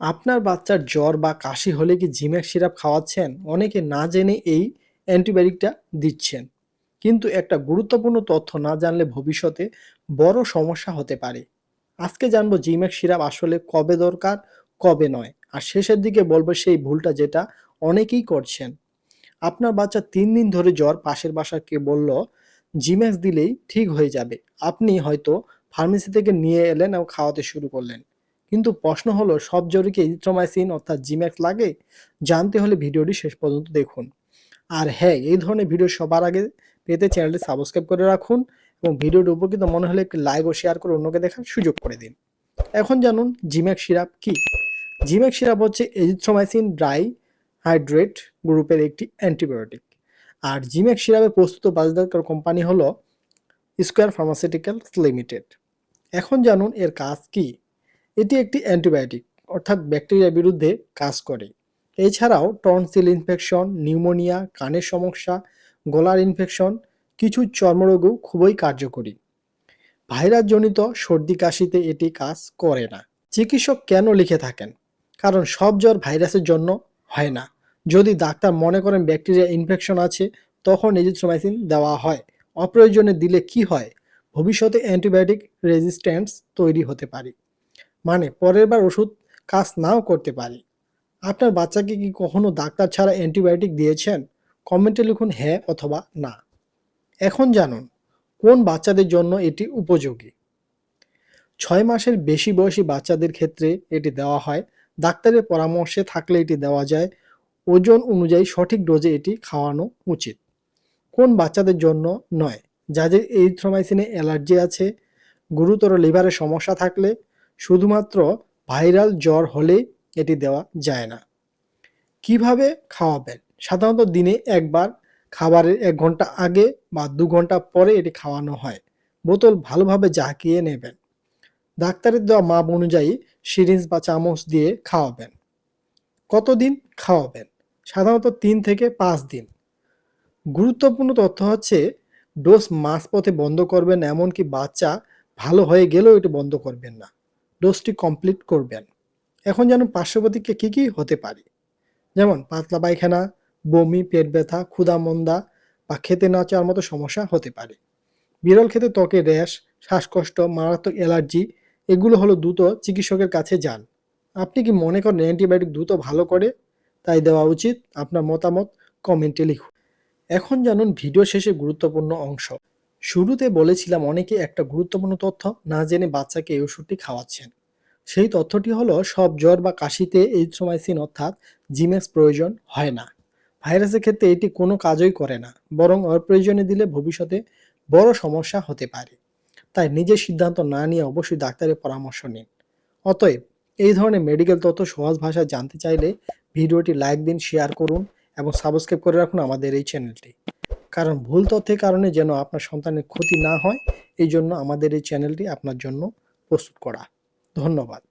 আপনার বাচ্চার জ্বর বা কাশি হলে কি জিমেক সিরাপ খাওয়াচ্ছেন? অনেকে না জেনে এই অ্যান্টিবায়োটিকটা দিচ্ছেন। কিন্তু একটা গুরুত্বপূর্ণ তথ্য না জানলে ভবিষ্যতে বড় সমস্যা হতে পারে। আজকে জানব জিমেক সিরাপ আসলে কবে দরকার, কবে নয়। আর শেষের দিকে বলব সেই ভুলটা যেটা অনেকেই করছেন। আপনার বাচ্চা তিন দিন ধরে জ্বর পাশের বাসাকে বলল, জিম্যাক্স দিলেই ঠিক হয়ে যাবে। আপনি হয়তো ফার্মেসি থেকে নিয়ে এলেন এবং খাওয়াতে শুরু করলেন। কিন্তু প্রশ্ন হলো, সব জ্বরে কি ইজিথ্রোমাইসিন অর্থাৎ জিম্যাক্স লাগে? জানতে হলে ভিডিওটি শেষ পর্যন্ত দেখুন। আর হ্যাঁ এই ধরনের ভিডিও সবার আগে পেতে চ্যানেলটি সাবস্ক্রাইব করে রাখুন এবং ভিডিওটি উপকৃত মনে হলে একটি লাইক ও শেয়ার করে অন্যকে দেখার সুযোগ করে দিন। এখন জানুন, জিম্যাক্স সিরাপ কি? জিম্যাক্স সিরাপ হচ্ছে এজিথ্রোমাইসিন ড্রাই হাইড্রেট গ্রুপের একটি অ্যান্টিবায়োটিক। আর জিমেক সিরাপে প্রস্তুত বাজারদার কোম্পানি হলো স্কোয়ার ফার্মাসিউটিক্যালস লিমিটেড। এখন জানুন, এর কাজ কি? এটি একটি অ্যান্টিবায়োটিক, অর্থাৎ ব্যাকটেরিয়ার বিরুদ্ধে কাজ করে। এছাড়াও টনসিল ইনফেকশন নিউমোনিয়া কানের সমস্যা, গলার ইনফেকশন কিছু চর্মরোগও খুবই কার্যকরী। ভাইরাসজনিত সর্দি কাশিতে এটি কাজ করে না। চিকিৎসক কেন লিখে থাকেন? কারণ সব জ্বর ভাইরাসের জন্য হয় না। যদি ডাক্তার মনে করেন ব্যাকটেরিয়া ইনফেকশন আছে, তখন এজিথ্রোমাইসিন দেওয়া হয়। অপ্রয়োজনে দিলে কি হয়? ভবিষ্যতে অ্যান্টিবায়োটিক রেজিস্ট্যান্স তৈরি হতে পারে। মানে পরের বার ওষুধ কাজ নাও করতে পারে। আপনার বাচ্চাকে কি কখনো ডাক্তার ছাড়া অ্যান্টিবায়োটিক দিয়েছেন? কমেন্টে লিখুন হ্যাঁ অথবা না। এখন জানুন, কোন বাচ্চাদের জন্য এটি উপযোগী? ছয় মাসের বেশি বয়সী বাচ্চাদের ক্ষেত্রে এটি দেওয়া হয়। ডাক্তারের পরামর্শে থাকলে এটি দেওয়া যায়। ওজন অনুযায়ী সঠিক ডোজে এটি খাওয়ানো উচিত। কোন বাচ্চাদের জন্য নয়? যাদের এইথ্রোমাইসিনে অ্যালার্জি আছে, গুরুতর লিভারের সমস্যা থাকলে শুধুমাত্র ভাইরাল জ্বর হলে এটি দেওয়া যায় না। কীভাবে খাওয়াবেন? সাধারণত দিনে একবার, খাবারের এক ঘণ্টা আগে বা দু ঘণ্টা পরে এটি খাওয়ানো হয়। বোতল ভালোভাবে জাঁকিয়ে নেবেন। ডাক্তারের দেওয়া মাপ অনুযায়ী সিরিঞ্জ বা চামচ দিয়ে খাওয়াবেন। কতদিন খাওয়াবেন? সাধারণত তিন থেকে পাঁচ দিন। গুরুত্বপূর্ণ তথ্য হচ্ছে, ডোজ মাঝপথে বন্ধ করবেন এমনকি বাচ্চা ভালো হয়ে গেলেও এটি বন্ধ করবেন না। ডোজটি কমপ্লিট করবেন। এখন যেন পার্শ্বপ্রতিক্রিয়া কী কী হতে পারে। যেমন, পাতলা পায়খানা, বমি, পেট ব্যথা, ক্ষুধা, মন্দা বা খেতে না চাওয়ার মতো সমস্যা হতে পারে। বিরল খেতে ত্বকে র্যাশ, শ্বাসকষ্ট, মারাত্মক অ্যালার্জি, এগুলো হলো দ্রুত চিকিৎসকের কাছে যান। আপনি কি মনে করেন অ্যান্টিবায়োটিক দ্রুত ভালো করে? তাই দেওয়া উচিত আপনার মতামত কমেন্টে লিখুন। এখন জানুন ভিডিও শেষে গুরুত্বপূর্ণ অংশ। শুরুতে বলেছিলাম অনেকে একটা গুরুত্বপূর্ণ তথ্য না জেনে বাচ্চাকে এই ওষুধটি খাওয়াচ্ছেন। সেই তথ্যটি হলো, সব জ্বর বা কাশিতে এইথ্রোমাইসিন অর্থাৎ জিমেক্স প্রয়োজন হয় না। ভাইরাসের ক্ষেত্রে এটি কোনো কাজই করে না, বরং অপ্রয়োজনে দিলে ভবিষ্যতে বড় সমস্যা হতে পারে। তাই নিজের সিদ্ধান্ত না নিয়ে অবশ্যই ডাক্তারের পরামর্শ নিন। অতএব এই ধরনের মেডিকেল তথ্য সহজ ভাষায় জানতে চাইলে ভিডিওটি লাইক দিন শেয়ার করুন এবং সাবস্ক্রাইব করে রাখুন আমাদের এই চ্যানেলটি কারণ ভুল তথ্যের কারণে যেন আপনার সন্তানের ক্ষতি না হয়, এই জন্য আমাদের এই চ্যানেলটি আপনার জন্য প্রস্তুত করা। ধন্যবাদ।